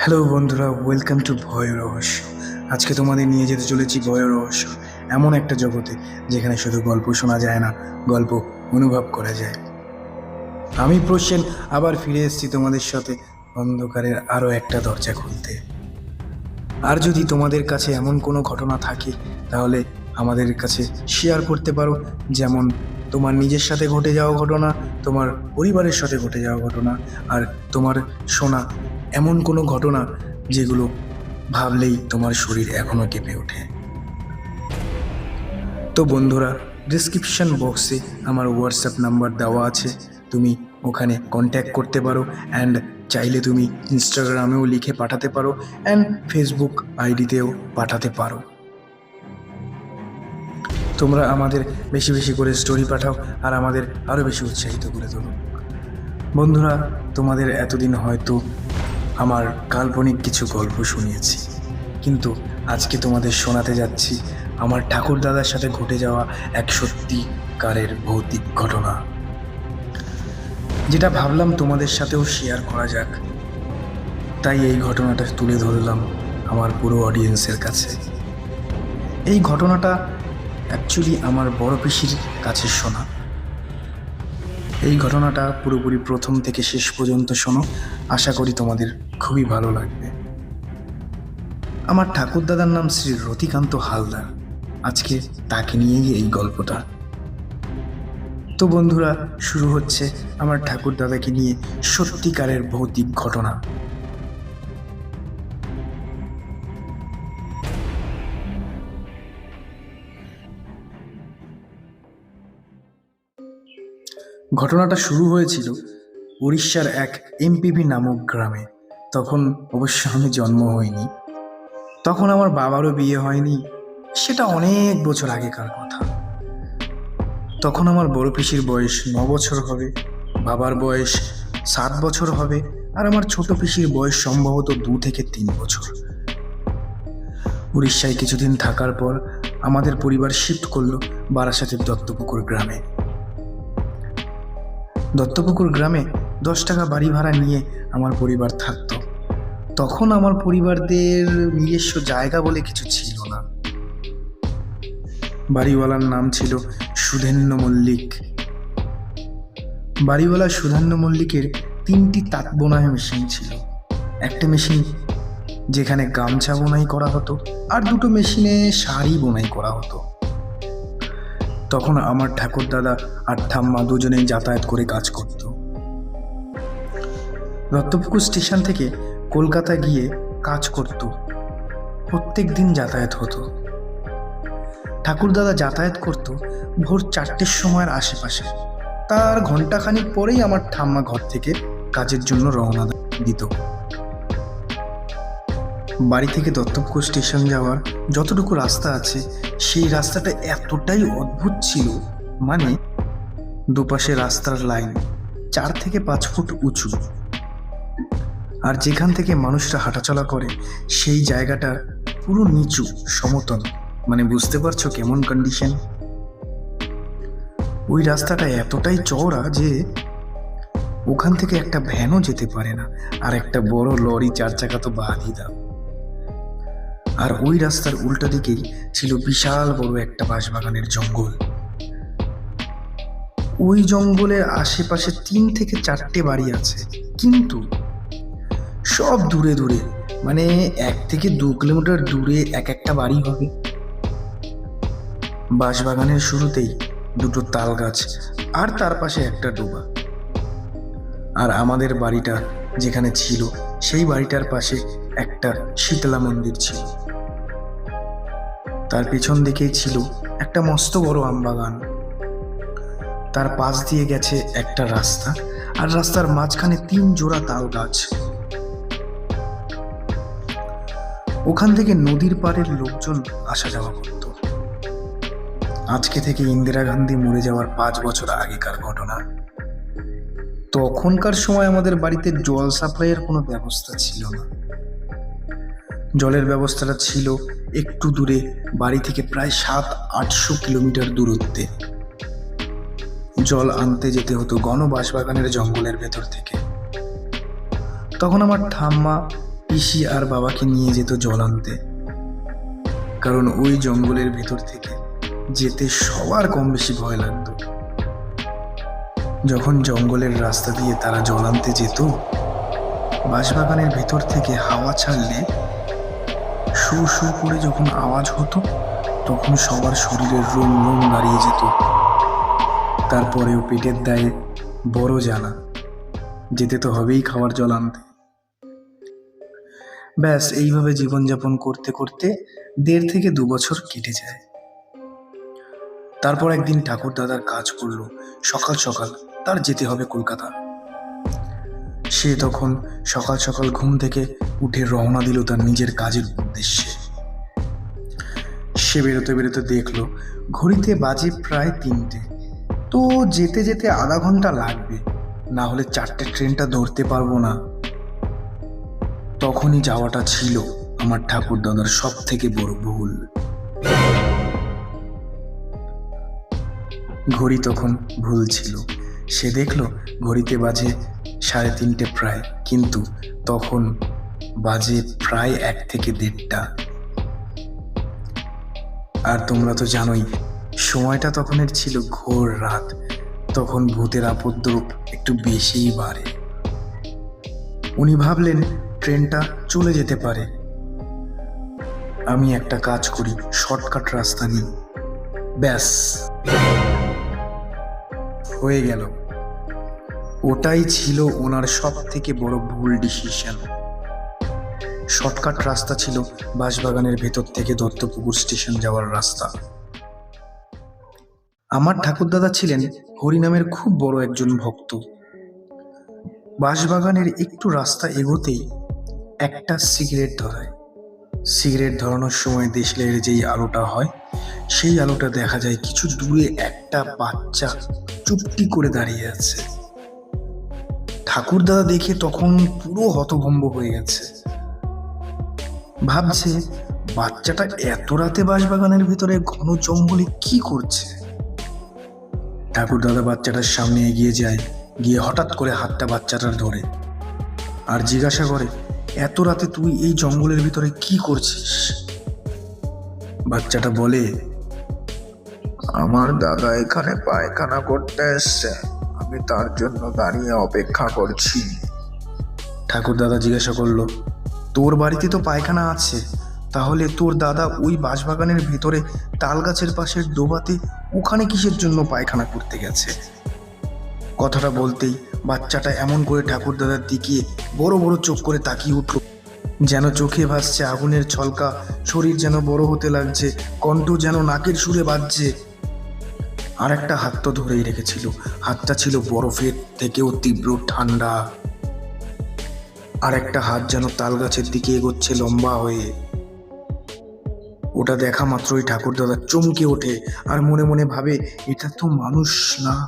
Hello বন্ধুরা welcome to ভয় রহস্য। আজকে তোমাদের নিয়ে যেতে চলেছি ভয় রহস্য, এমন একটা জগতে যেখানে শুধু গল্প শোনা যায় না, গল্প অনুভব করা যায়। আমি প্রসেন, আবার ফিরে এসেছি তোমাদের সাথে অন্ধকারের আরও একটা দরজা খুলতে। আর যদি তোমাদের কাছে এমন কোনো ঘটনা থাকে, তাহলে আমাদের কাছে শেয়ার করতে পারো। যেমন, তোমার নিজের সাথে ঘটে যাওয়া ঘটনা, তোমার পরিবারের সাথে ঘটে যাওয়া ঘটনা, আর তোমার শোনা এমন কোনো ঘটনা যেগুলো ভাবলেই তোমার শরীর এখনও কেঁপে ওঠে। তো বন্ধুরা ডিসক্রিপশন বক্সে আমার হোয়াটসঅ্যাপ নাম্বার দেওয়া আছে। তুমি ওখানে কন্ট্যাক্ট করতে পারো অ্যান্ড চাইলে তুমি ইনস্টাগ্রামেও লিখে পাঠাতে পারো অ্যান্ড ফেসবুক আইডিতেও পাঠাতে পারো। তোমরা আমাদের বেশি বেশি করে স্টোরি পাঠাও আর আমাদের আরও বেশি উৎসাহিত করে তোলো। বন্ধুরা, তোমাদের এতদিন হয়তো আমার কাল্পনিক কিছু গল্প শুনিয়েছি। কিন্তু আজকে তোমাদের শোনাতে যাচ্ছি আমার ঠাকুর দাদার সাথে ঘটে যাওয়া এক সত্যিকারের ভৌতিক ঘটনা। যেটা ভাবলাম তোমাদের সাথেও শেয়ার করা যাক। তাই এই ঘটনাটা তুলে ধরলাম আমার পুরো অডিয়েন্সের কাছে। এই ঘটনাটা অ্যাকচুয়ালি আমার বড় পিসির কাছে শোনা। এই ঘটনাটা পুরোপুরি প্রথম থেকে শেষ পর্যন্ত শোনো। আশা করি তোমাদের খুবই ভালো লাগবে। আমার ঠাকুরদাদার নাম শ্রী রতিকান্ত হালদার। আজকে তাকে নিয়েই এই গল্পটা। তো বন্ধুরা, শুরু হচ্ছে আমার ঠাকুরদাদাকে নিয়ে সত্যিকারের ভৌতিক ঘটনা। ঘটনাটা শুরু হয়েছিল উড়িষ্যার এক এমপিভি নামক গ্রামে। তখন অবশ্য আমি জন্ম হয়নি তখন আমার বাবারও বিয়ে হয়নি। সেটা অনেক বছর আগেকার কথা। তখন আমার বড় পিসির বয়স ন বছর হবে, বাবার বয়স সাত বছর হবে, আর আমার ছোট পিসির বয়স সম্ভবত দু থেকে তিন বছর। উড়িষ্যায় কিছুদিন থাকার পর আমাদের পরিবার শিফট করল বারাসাতের দত্তপুকুর গ্রামে। দত্তপুকুর গ্রামে দশ টাকা বাড়ি ভাড়া নিয়ে আমার পরিবার থাকতো। তখন আমার পরিবারদের নিজস্ব জায়গা বলে কিছু ছিল না। বাড়িওয়ালার নাম ছিল সুধেন্য মল্লিক। বাড়িওয়ালা সুধান্য মল্লিকের তিনটি তাঁত বোনাই মেশিন ছিল। একটা মেশিন যেখানে গামছা বোনাই করা হতো আর দুটো মেশিনে শাড়ি বোনাই করা হতো। তখন আমার ঠাকুর দাদা আর ঠাম্মা দুজনেই যাতায়াত করে কাজ করত। দত্তপুকুর স্টেশন থেকে কলকাতা গিয়ে কাজ করত। প্রত্যেক দিন যাতায়াত হতো। ঠাকুর দাদা যাতায়াত করত ভোর চারটের সময়ের আশেপাশে। তার ঘন্টাখানিক পরেই আমার ঠাম্মা ঘর থেকে কাজের জন্য রওনা দিত। বাড়ি থেকে দত্তপুকুর স্টেশন যাওয়ার যতটুকু রাস্তা আছে, সেই রাস্তাটা এতটাই অদ্ভুত ছিল। মানে দুপাশে রাস্তার লাইন চার থেকে পাঁচ ফুট উঁচু। আর যেখান থেকে মানুষরা হাঁটাচলা করে, সেই জায়গাটা পুরো নিচু সমতল। মানে বুঝতে পারছ কেমন কন্ডিশন ওই রাস্তাটা এতটাই চওড়া যে ওখান থেকে একটা ভ্যানও যেতে পারে না, আর একটা বড় লরি চার চাকা তো বাদই দাও। আর ওই রাস্তার উল্টো দিকেই ছিল বিশাল বড় একটা বাঁশবাগানের জঙ্গল। ওই জঙ্গলের আশেপাশে তিন থেকে চারটে বাড়ি আছে। কিন্তু সব দূরে দূরে মানে এক থেকে দু কিলোমিটার দূরে এক একটা বাড়ি হবে। বাঁশবাগানের শুরুতেই দুটো তাল গাছ আর তার পাশে একটা ডোবা। আর আমাদের বাড়িটা যেখানে ছিল, সেই বাড়িটার পাশে একটা শীতলা মন্দির ছিল। তার পেছন দিকেই ছিল একটা মস্ত বড় আমবাগান। তার পাশ দিয়ে গেছে একটা রাস্তা আর রাস্তার মাঝখানে তিন জোড়া তাল গাছ। ওখান থেকে নদীর পাড়ের লোকজন আসা যাওয়া করত। আজকে থেকে ইন্দিরা গান্ধী মরে যাওয়ার পাঁচ বছর আগেকার ঘটনা। তখনকার সময় আমাদের বাড়িতে জল সাপ্লাইয়ের কোনো ব্যবস্থা ছিল না। জলের ব্যবস্থাটা ছিল একটু দূরে, বাড়ি থেকে প্রায় সাত, আটশো কিলোমিটার দূরত্বে। জল আনতে যেতে হতো ঘন বাঁশবাগানের জঙ্গলের ভেতর থেকে। তখন আমার ঠাম্মা, পিসি আর বাবাকে নিয়ে যেত জল আনতে। কারণ ওই জঙ্গলের ভেতর থেকে যেতে সবার কম বেশি ভয় লাগতো। যখন জঙ্গলের রাস্তা দিয়ে তারা জল আনতে যেত বাঁশবাগানের ভেতর থেকে হাওয়া ছাড়লে শু শু করে যখন আওয়াজ হতো, তখন সবার শরীরের রোম রোম দাঁড়িয়ে যেত। তারপরেও পেটের দায়ে বড় জানা যেতে তো হবেই খাওয়ার জল আনতে। ব্যাস, এইভাবে জীবনযাপন করতে করতে দেড় থেকে দু বছর কেটে যায়। তারপর একদিন ঠাকুর দাদার কাজ করল। সকাল সকাল তার যেতে হবে কলকাতা। সে তখন সকাল সকাল ঘুম থেকে উঠে রওনা দিল তার নিজের কাজের উদ্দেশ্যে। সে বেরোতে বেরোতে দেখল ঘড়িতে বাজে প্রায় তিনটে। তো যেতে যেতে আধা ঘণ্টা লাগবে, না হলে চারটে ট্রেনটা ধরতে পারব না। তখনই যাওয়াটা ছিল আমার ঠাকুর দাদার সব থেকে বড় ভুল। ঘড়ি তখন ভুল ছিল। সে দেখল ঘড়িতে বাজে সাড়ে তিনটে প্রায়। কিন্তু তখন বাজে প্রায় এক থেকে দেড়টা। আর তোমরা তো জানোই, সময়টা তখনের ছিল ঘোর রাত। তখন ভূতের আপদ্রব একটু বেশিই বাড়ে। উনি ভাবলেন, ট্রেনটা চলে যেতে পারে। আমি একটা কাজ করি, শর্টকাট রাস্তা নিই। ব্যাস। হয়ে গেল। ওটাই ছিল ওনার সব থেকে বড় ভুল ডিসিশন শর্টকাট রাস্তা ছিল বাঁশবাগানের ভেতর থেকে দত্তপুকুর স্টেশন যাওয়ার রাস্তা। আমার ঠাকুরদাদা ছিলেন হরিনামের খুব বড় একজন ভক্ত। বাঁশবাগানের একটু রাস্তা এগোতেই একটা সিগারেট ধরায়। সিগারেট ধরানোর সময় দেশলের যেই আলোটা হয়, সেই আলোটা দেখা যায় কিছু দূরে একটা বাচ্চা চুপটি করে দাঁড়িয়ে আছে। ঠাকুরদাদা দেখে তখন পুরো হতভম্ব হয়ে গেছে। ভাবছে, বাচ্চাটা এত রাতে বাঁশবাগানের ভিতরে ঘন জঙ্গলে কি করছে? ঠাকুর দাদা বাচ্চাটার সামনে এগিয়ে যায়, গিয়ে হঠাৎ করে হাতটা বাচ্চাটার ধরে আর জিজ্ঞাসা করে, এত রাতে তুই এই জঙ্গলের ভিতরে কি করছিস? বাচ্চাটা বলে, আমার দাদা এখানে পায়খানা করতে এসছে। আমি তার জন্য দাঁড়িয়ে অপেক্ষা করছি। ঠাকুর দাদা জিজ্ঞাসা করল, তোর বাড়িতে তো পায়খানা আছে, তাহলে তোর দাদা ওই বাঁশবাগানের ভেতরে তাল গাছের পাশের ডোবাতে ওখানে কিসের জন্য পায়খানা করতে গেছে? কথাটা বলতেই বাচ্চাটা এমন করে ঠাকুর দাদার দিকে বড় বড় চোখ করে তাকিয়ে উঠল। যেন চোখে ভাসছে আগুনের ছলকা, শরীর যেন বড় হতে লাগছে, কণ্ঠ যেন নাকের সুরে বাজছে। আর একটা হাত তো ধরেই রেখেছিল। হাতটা ছিল বরফের থেকেও তীব্র ঠান্ডা। আর একটা হাত যেন তাল গাছের দিকে এগোচ্ছে লম্বা হয়ে। ওটা দেখা মাত্রই ঠাকুর দাদা চমকে ওঠে আর মনে মনে ভাবে, এটা তো মানুষ না?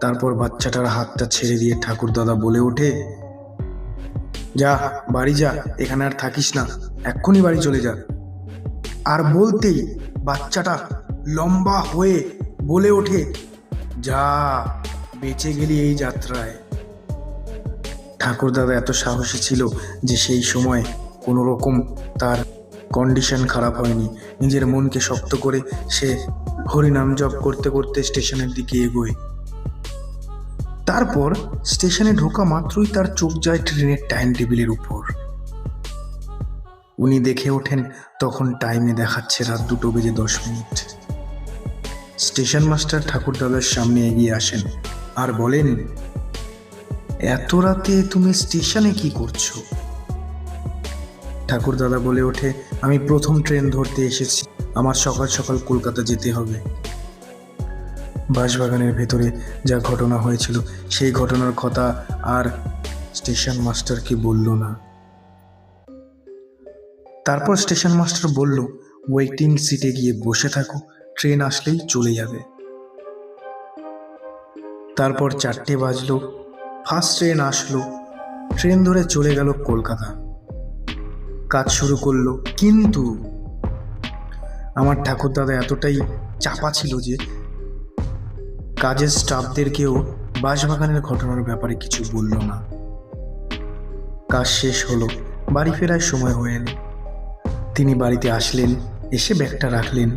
তারপর বাচ্চাটার হাতটা ছেড়ে দিয়ে ঠাকুর দাদা বলে ওঠে, যা, বাড়ি যা, এখানে আর থাকিস না, এক্ষুনি বাড়ি চলে যা। আর বলতেই বাচ্চাটা লম্বা হয়ে বলে ওঠে, যা, বেঁচে গেলি এই যাত্রায়। ঠাকুর দাদা এত সাহসী ছিল যে সেই সময় কোনো রকম তার কন্ডিশন খারাপ হয়নি। নিজের মনকে শক্ত করে সে হরিনাম জপ করতে করতে স্টেশনের দিকে এগোয়। তারপর স্টেশনে ঢোকা মাত্রই তার চোখ যায় ট্রেনের টাইম টেবিলের উপর। উনি দেখে ওঠেন তখন টাইমে দেখাচ্ছে রাত দুটো বেজে দশ মিনিট। স্টেশন মাস্টার ঠাকুর দাদার সামনে এগিয়ে আসেন আর বলেন, এত রাতে তুমি স্টেশনে কি করছ? ঠাকুর দাদা বলে ওঠে, আমি প্রথম ট্রেন ধরতে এসেছি। আমার সকাল সকাল কলকাতা যেতে হবে। বাঁশবাগানের ভেতরে যা ঘটনা হয়েছিল, সেই ঘটনার কথা আর স্টেশন মাস্টারকে বলল না। তারপর স্টেশন মাস্টার বলল, ওয়েটিং সিটে গিয়ে বসে থাকো ট্রেন আসলেই চলে যাবে। তারপর চারটে বাজলো, ফার্স্ট ট্রেন আসলো, ট্রেন ধরে চলে গেল কলকাতা। কাজ শুরু করল, কিন্তু আমার ঠাকুরদাদা এতটাই চাপা ছিল যে কাজের স্টাফদেরকেও বাঁশবাগানের ঘটনার ব্যাপারে কিছু বলল না। কাজ শেষ হলো, বাড়ি ফেরার সময় হয়ে তিনি বাড়িতে আসলেন, এসে ব্যাগটা রাখলেন।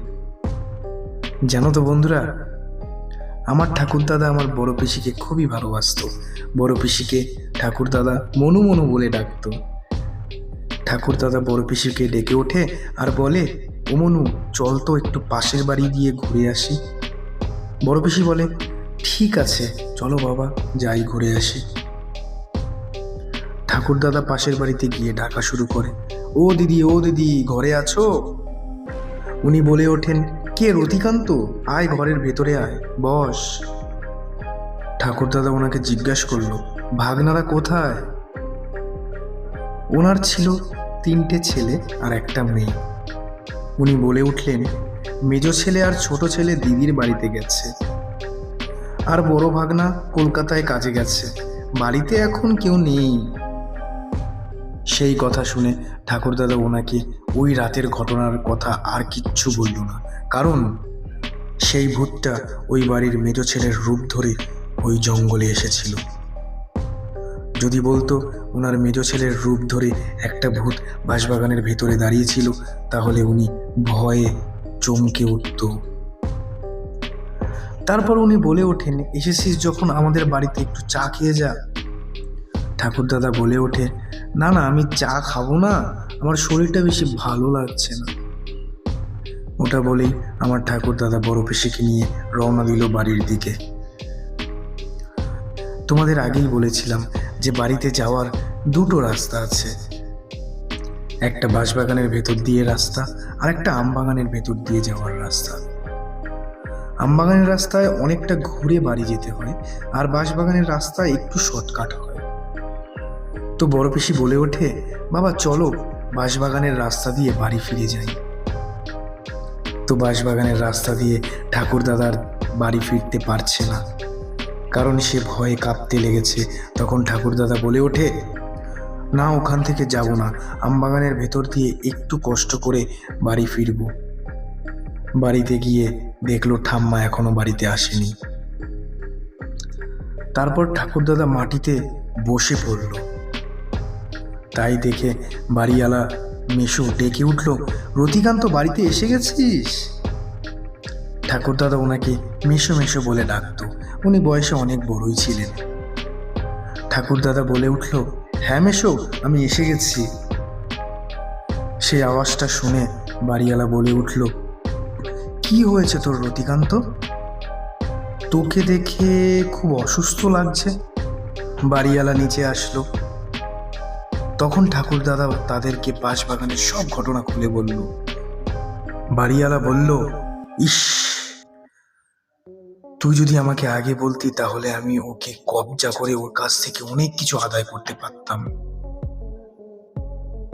জানো তো বন্ধুরা, আমার ঠাকুরদাদা আমার বড় পিসিকে খুবই ভালোবাসতো। বড় পিসিকে ঠাকুরদাদা মনু মনু বলে ডাকতো। ঠাকুরদাদা বড় পিসিকে ডেকে ওঠে আর বলে, ও মনু, চল তো একটু পাশের বাড়ি গিয়ে ঘুরে আসি। বড় পিসি বলে, ঠিক আছে, চলো বাবা, যাই ঘুরে আসি। ঠাকুরদাদা পাশের বাড়িতে গিয়ে ডাকা শুরু করে, ও দিদি ও দিদি, ঘরে আছো? উনি বলে ওঠেন কে রতিকান্ত? আয় ঘরের ভেতরে আয়। বস। ঠাকুরদাদা ওনাকে জিজ্ঞাসা করল, ভাগনারা কোথায়? ওনার ছিল তিনটে ছেলে আর একটা মেয়ে। উনি বলে উঠলেন, মেজ ছেলে আর ছোট ছেলে দিদির বাড়িতে গেছে। আর বড় ভাগনা কলকাতায় কাজে গেছে। বাড়িতে এখন কেউ নেই। সেই কথা শুনে ঠাকুরদাদা ওনাকে ওই রাতের ঘটনার কথা আর কিচ্ছু বলল না। কারণ সেই ভূতটা ওই বাড়ির মেজ ছেলের রূপ ধরে ওই জঙ্গলে এসেছিল। যদি বলতো ওনার মেজ ছেলের রূপ ধরে একটা ভূত বাঁশবাগানের ভেতরে দাঁড়িয়েছিল, তাহলে উনি ভয়ে চমকে উঠত। তারপর উনি বলে ওঠেন, এসেছিস যখন আমাদের বাড়িতে একটু চা খেয়ে যা। ঠাকুরদাদা বলে ওঠে, না না, আমি চা খাব না, আমার শরীরটা বেশি ভালো লাগছে না। ওটা বলেই আমার ঠাকুরদাদা বড় পিসিকে নিয়ে রওনা দিল বাড়ির দিকে। তোমাদের আগেই বলেছিলাম যে বাড়িতে যাওয়ার দুটো রাস্তা আছে। একটা বাঁশবাগানের ভেতর দিয়ে রাস্তা, আর একটা আমবাগানের ভেতর দিয়ে যাওয়ার রাস্তা। আমবাগানের রাস্তায় অনেকটা ঘুরে বাড়ি যেতে হয়, আর বাঁশবাগানের রাস্তা একটু শর্টকাট হয়। তো বড় পিসি বলে ওঠে, বাবা, চলো বাঁশবাগানের রাস্তা দিয়ে বাড়ি ফিরে যাই। তো বাঁশবাগানের রাস্তা দিয়ে ঠাকুর দাদার বাড়ি ফিরতে পারছে না। কারণ সে ভয়ে কাঁপতে লেগেছে। তখন ঠাকুরদাদা বলে ওঠে, না, ওখান থেকে যাব না। আমবাগানের ভেতর দিয়ে একটু কষ্ট করে বাড়ি ফিরব। বাড়িতে গিয়ে দেখল ঠাম্মা এখনও বাড়িতে আসেনি। তারপর ঠাকুরদাদা মাটিতে বসে পড়ল। তাই দেখে বাড়িওয়ালা মেশো, ডেকে উঠল। রতিকান্ত, বাড়িতে এসে গেছিস? ঠাকুরদাদা ওনাকে মেশো মেশো বলে ডাকতো। উনি বয়সে অনেক বড়ই ছিলেন। ঠাকুরদাদা বলে উঠল হ্যাঁ মেশো, আমি এসে গেছি। সেই আওয়াজটা শুনে বাড়িওয়ালা বলে উঠল, কি হয়েছে তোর রতিকান্ত? তোকে দেখে খুব অসুস্থ লাগছে? বাড়িওয়ালা নিচে আসলো তখন ঠাকুরদাদা তাদেরকে বাঁশবাগানের সব ঘটনা খুলে বলল। বাড়িওয়ালা বলল, ইস, তুই যদি আমাকে আগে বলতি তাহলে আমি ওকে কবজা করে ওর কাছ থেকে অনেক কিছু আদায় করতে পারতাম।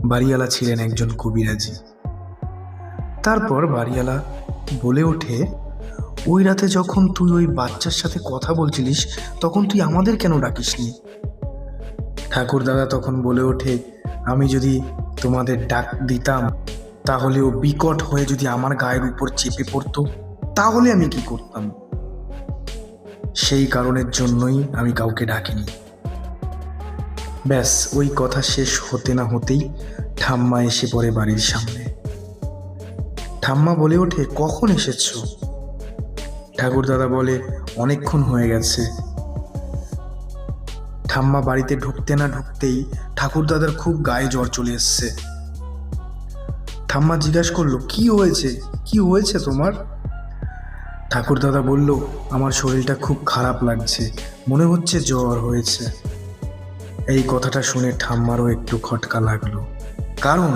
বাড়িওয়ালা ছিলেন একজন কবিরাজি। তারপর বাড়িওয়ালা বলে ওঠে, ওই রাতে যখন তুই ওই বাচ্চার সাথে কথা বলছিলিস, তখন তুই আমাদের কেন ডাকিসনি? ঠাকুর দাদা তখন বলে ওঠে, আমি যদি তোমাদের ডাক দিতাম, তাহলে ও বিকট হয়ে যদি আমার গায়ের উপর চেপে পড়তো, তাহলে আমি কি করতাম? সেই কারণের জন্যই আমি কাউকে ডাকিনি। ব্যাস, ওই কথা শেষ হতে না হতেই ঠাম্মা এসে পড়ে বাড়ির সামনে। ঠাম্মা বলে ওঠে, কখন এসেছ? ঠাকুর দাদা বলে, অনেকক্ষণ হয়ে গেছে। ঠাম্মা বাড়িতে ঢুকতে না ঢুকতেই ঠাকুর দাদার খুব গায়ে জ্বর চলে এসছে। ঠাম্মা জিজ্ঞাসা করল, কি হয়েছে? কি হয়েছে তোমার? ঠাকুর দাদা বলল, আমার শরীরটা খুব খারাপ লাগছে। মনে হচ্ছে জ্বর হয়েছে। এই কথাটা শুনে ঠাম্মারও একটু খটকা লাগল। কারণ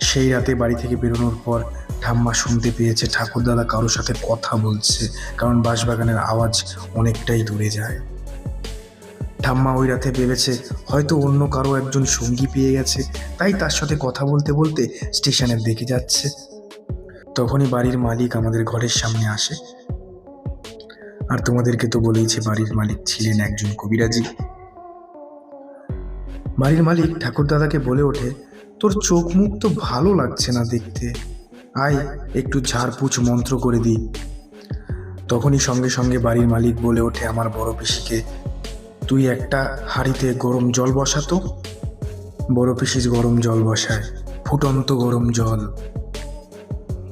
সেই রাতে বাড়ি থেকে বেরোনোর পর ঠাম্মা শুনতে পেয়েছে ঠাকুর দাদা কারোর সাথে কথা বলছে, কারণ বাঁশবাগানের আওয়াজ অনেকটাই দূরে যায়। ঠাম্মা ওই রাতে ভেবেছে, হয়তো অন্য কারও একজন সঙ্গী পেয়ে গেছে, তাই তার সাথে কথা বলতে বলতে স্টেশনের দিকে যাচ্ছে। তখনই বাড়ির মালিক আমাদের ঘরের সামনে আসে। আর তোমাদেরকে তো বলেইছে, বাড়ির মালিক ছিলেন একজন কবিরাজি। বাড়ির মালিক ঠাকুর দাদাকে বলে ওঠে, তোর চোখ মুখ তো ভালো লাগছে না দেখতে। আয়, একটু ঝাড়পুছ মন্ত্র করে দিই। তখনই সঙ্গে সঙ্গে বাড়ির মালিক বলে ওঠে আমার বড় পিসিকে তুই একটা হাঁড়িতে গরম জল বসাতো বড় পিসিস গরম জল বসায়, ফুটন্ত গরম জল।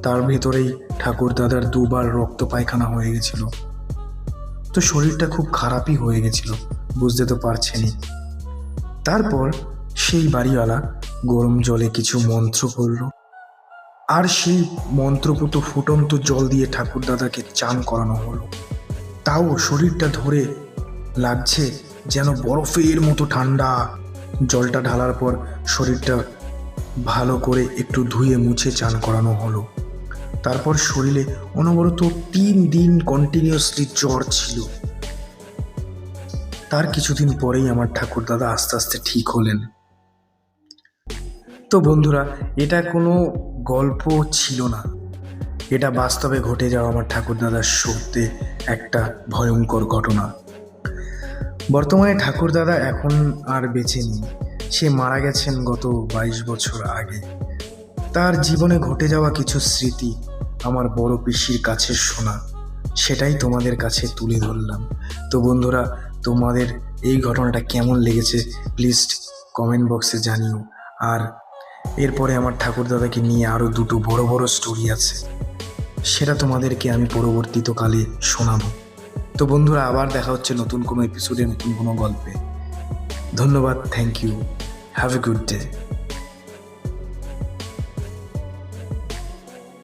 তার ভেতরেই ঠাকুর দাদার দুবার রক্ত পায়খানা হয়ে গেছিল। তো শরীরটা খুব খারাপই হয়ে গেছিল, বুঝতে তো পারছেনই। তারপর সেই বাড়িওয়ালা গরম জলে কিছু মন্ত্র করল। আর সেই মন্ত্রপুত ফুটন্ত জল দিয়ে ঠাকুর দাদাকে চান করানো হলো। তাও শরীরটা ধরে লাগছে যেন বরফের মতো ঠান্ডা। জলটা ঢালার পর শরীরটা ভালো করে একটু ধুয়ে মুছে চান করানো হলো। তারপর শরীরে অনবরত তিন দিন কন্টিনিউয়াসলি জ্বর ছিল। তার কিছুদিন পরেই আমার ঠাকুর দাদা আস্তে আস্তে ঠিক হলেন। তো বন্ধুরা, এটা কোনো গল্প ছিল না। এটা বাস্তবে ঘটে যাওয়া আমার ঠাকুর দাদার সত্যি একটা ভয়ঙ্কর ঘটনা। বর্তমানে ঠাকুর দাদা এখন আর বেঁচে নেই। সে মারা গেছেন গত বাইশ বছর আগে। তার জীবনে ঘটে যাওয়া কিছু স্মৃতি আমার বড় পিসির কাছে শোনা। সেটাই তোমাদের কাছে তুলে ধরলাম। তো বন্ধুরা, তোমাদের এই ঘটনাটা কেমন লেগেছে প্লিজ কমেন্ট বক্সে জানিও। আর এরপরে আমার ঠাকুর দাদাকে নিয়ে আরও দুটো বড় বড় স্টোরি আছে। সেটা তোমাদেরকে আমি পরবর্তীতকালে শোনাবো। তো বন্ধুরা, আবার দেখা হচ্ছে নতুন কোনো এপিসোডে নতুন কোনো গল্পে। ধন্যবাদ thank you have a good day